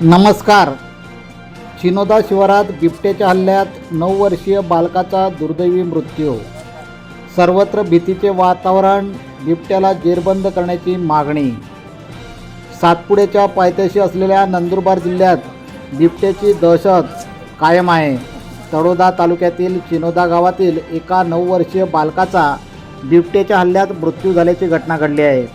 नमस्कार. चिनोदा शिवारात बिबट्याच्या हल्ल्यात नऊ वर्षीय बालकाचा दुर्दैवी मृत्यू. सर्वत्र भीतीचे वातावरण बिबट्याला जेरबंद करण्याची मागणी. सातपुड्याच्या पायथ्याशी असलेल्या नंदुरबार जिल्ह्यात बिबट्याची दहशत कायम आहे. तळोदा तालुक्यातील चिनोदा गावातील एका नऊ वर्षीय बालकाचा बिबट्याच्या हल्ल्यात मृत्यू झाल्याची घटना घडली आहे.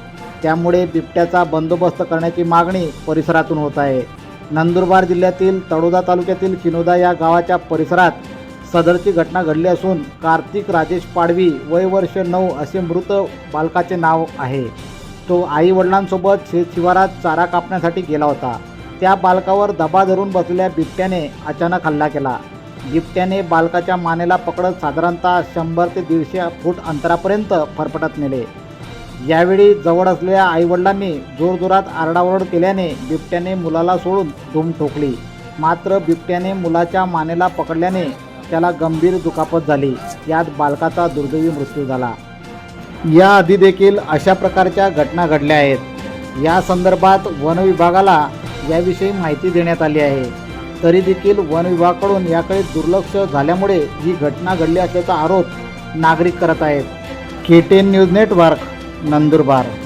त्यामुळे बिबट्याचा बंदोबस्त करण्याची मागणी परिसरातून होत आहे. नंदुरबार जिल्ह्यातील तळोदा तालुक्यातील किनोदा या गावाच्या परिसरात सदरची घटना घडली असून कार्तिक राजेश पाडवी वय वर्ष नऊ असे मृत बालकाचे नाव आहे. तो आई वडिलांसोबत शेत शिवारात चारा कापण्यासाठी गेला होता. त्या बालकावर दबा धरून बसलेल्या बिबट्याने अचानक हल्ला केला. बिबट्याने बालकाच्या मानेला पकडत साधारणतः शंभर ते दीडशे फूट अंतरापर्यंत फरफटत नेले. यावेळी जवळ असलेल्या आईवडिलांनी जोरजोरात आरडाओरड केल्याने बिबट्याने मुलाला सोडून धूम ठोकली. मात्र बिबट्याने मुलाच्या मानेला पकडल्याने त्याला गंभीर दुखापत झाली. यात बालकाचा दुर्दैवी मृत्यू झाला. याआधी देखील अशा प्रकारच्या घटना घडल्या आहेत. या संदर्भात वन विभागाला याविषयी माहिती देण्यात आली आहे. तरी देखील वन विभागाकडून याकडे दुर्लक्ष झाल्यामुळे ही घटना घडली असल्याचा आरोप नागरिक करत आहेत. K ten news network Nandurbar.